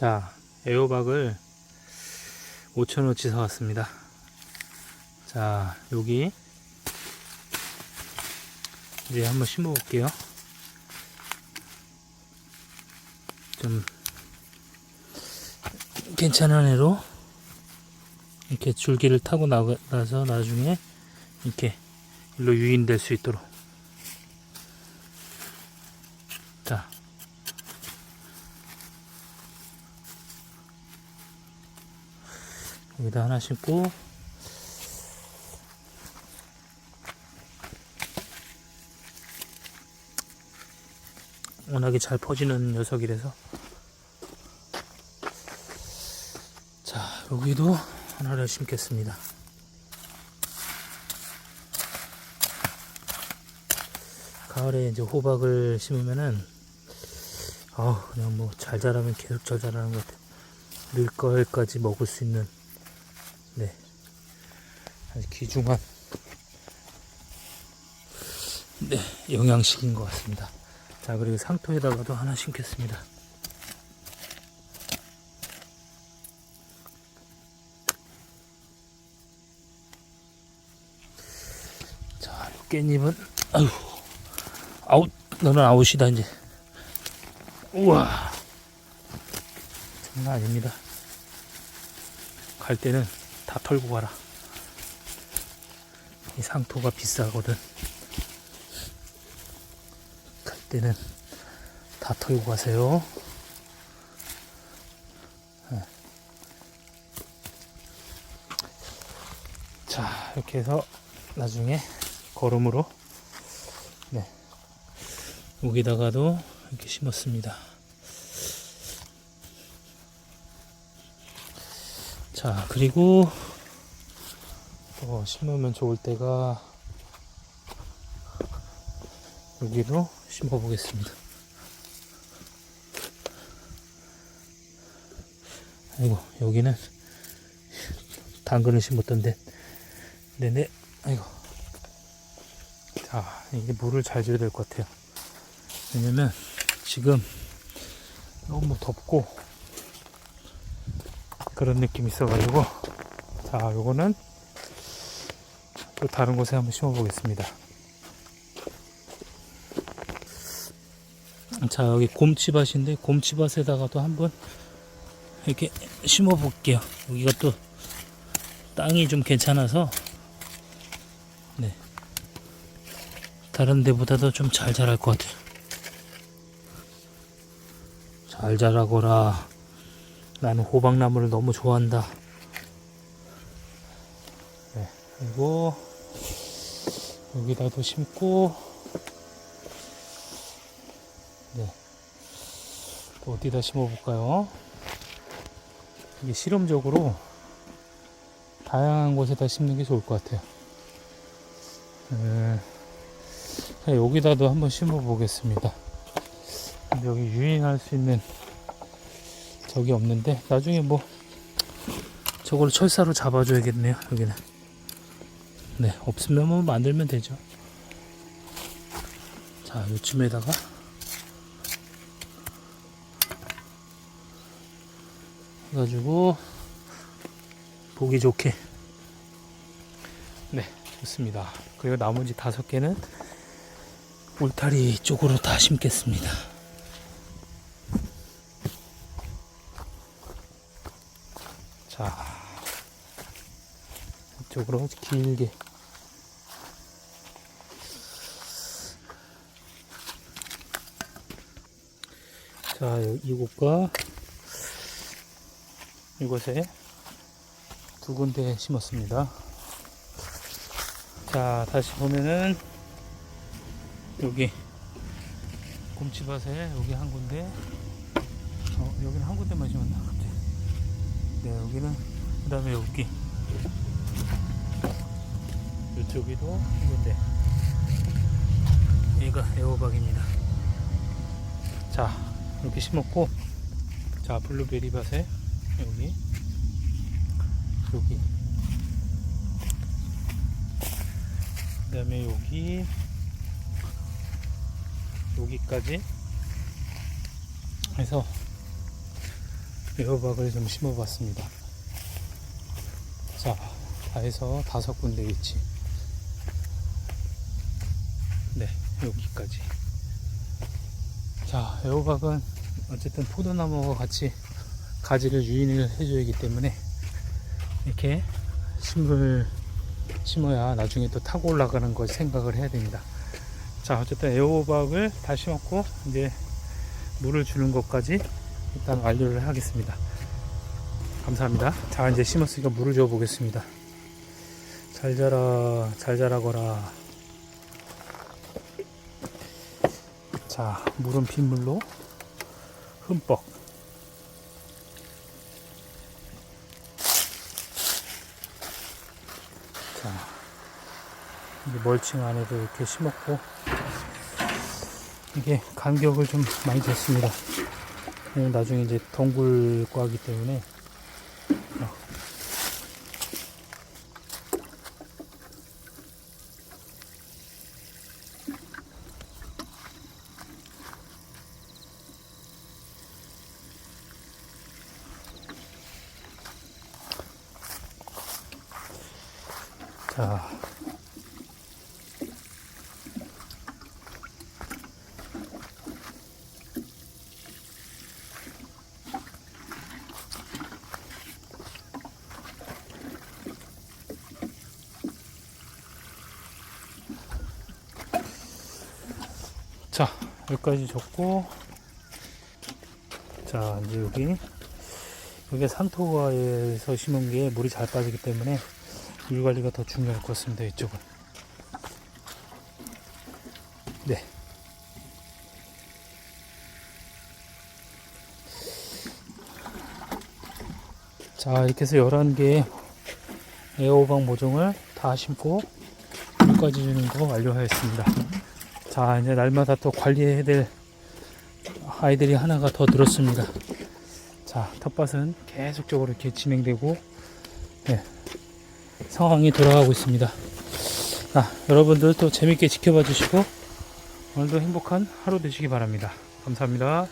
자, 에어박을 5천원치 사왔습니다. 자, 여기 이제 한번 심어 볼게요. 좀 괜찮은 애로 이렇게 줄기를 타고 나- 나서 나중에 이렇게 일로 유인될 수 있도록 자 여기다 하나 심고. 워낙에 잘 퍼지는 녀석이라서. 자 여기도 하나를 심겠습니다. 가을에 이제 호박을 심으면은 아 그냥 뭐 잘 자라면 계속 잘 자라는 것 같아요. 늘거까지 먹을 수 있는 네. 아주 귀중한 네 영양식인 것 같습니다. 자 그리고 상토에다가도 하나 심겠습니다. 자, 요 깻잎은 아유 아웃 너는 아웃이다 이제. 우와. 장난 아닙니다. 갈 때는 다 털고 가라 이 상토가 비싸거든 갈 때는 다 털고 가세요 네. 자 이렇게 해서 나중에 거름으로 네 여기다가도 이렇게 심었습니다. 자 그리고 또 심으면 좋을 때가 여기로 심어 보겠습니다. 아이고 여기는 당근을 심었던데 네네 아이고 자, 이게 물을 잘 줘야 될 것 같아요. 왜냐면 지금 너무 덥고 그런 느낌이 있어가지고 자, 요거는 또 다른 곳에 한번 심어 보겠습니다. 자, 여기 곰치밭인데 곰치밭에다가도 한번 이렇게 심어 볼게요. 여기가 또 땅이 좀 괜찮아서 네. 다른 데보다도 좀 잘 자랄 것 같아요. 잘 자라거라. 나는 호박나무를 너무 좋아한다. 네, 그리고 여기다도 심고, 네, 또 어디다 심어볼까요? 이게 실험적으로 다양한 곳에다 심는 게 좋을 것 같아요. 음, 자, 여기다도 한번 심어 보겠습니다. 근데 여기 유인할 수 있는 저기 없는데 나중에 뭐 저걸 철사로 잡아줘야겠네요. 여기는 네 없으면 뭐 만들면 되죠. 자 요쯤에다가 해가지고 보기 좋게 네 좋습니다. 그리고 나머지 다섯 개는 울타리 쪽으로 다 심겠습니다. 자, 이쪽으로 길게. 자, 여- 이곳과 이곳에 두 군데 심었습니다. 자, 다시 보면은 여기 곰치밭에 여기 한 군데 어, 여기는 한 군데만 심었나 네 여기는 그 다음에 여기. 이쪽에도 한 군데. 얘가 애호박입니다. 자 이렇게 심었고 자 블루베리 밭에 여기 여기. 그 다음에 여기 여기까지 해서 에어박을 좀 심어봤습니다. 자, 다 해서 다섯 군데 위치. 네, 여기까지. 자, 에어박은 어쨌든 포도나무와 같이 가지를 유인을 해줘야기 때문에 이렇게 심을 심어야 나중에 또 타고 올라가는 걸 생각을 해야 됩니다. 자, 어쨌든 에어박을 다 심었고 이제 물을 주는 것까지 일단 완료를 하겠습니다. 감사합니다. 자, 이제 심었으니까 물을 줘 보겠습니다. 잘 자라, 잘 자라거라. 자, 물은 빗물로 흠뻑. 자, 이제 멀칭 안에도 이렇게 심었고, 이게 간격을 좀 많이 줬습니다. 왜냐면 나중에 이제 동굴과기 때문에 어. 자 자, 여기까지 줬고, 자, 이제 여기, 여기 산토가에서 심은 게 물이 잘 빠지기 때문에 물 관리가 더 중요할 것 같습니다, 이쪽은. 네. 자, 이렇게 해서 11개의 에어박 모종을 다 심고 물까지 주는 거 완료하였습니다. 자 이제 날마다 또 관리해야 될 아이들이 하나가 더 늘었습니다. 자 텃밭은 계속적으로 이렇게 진행되고 네, 상황이 돌아가고 있습니다. 자 여러분들 또 재밌게 지켜봐 주시고 오늘도 행복한 하루 되시기 바랍니다. 감사합니다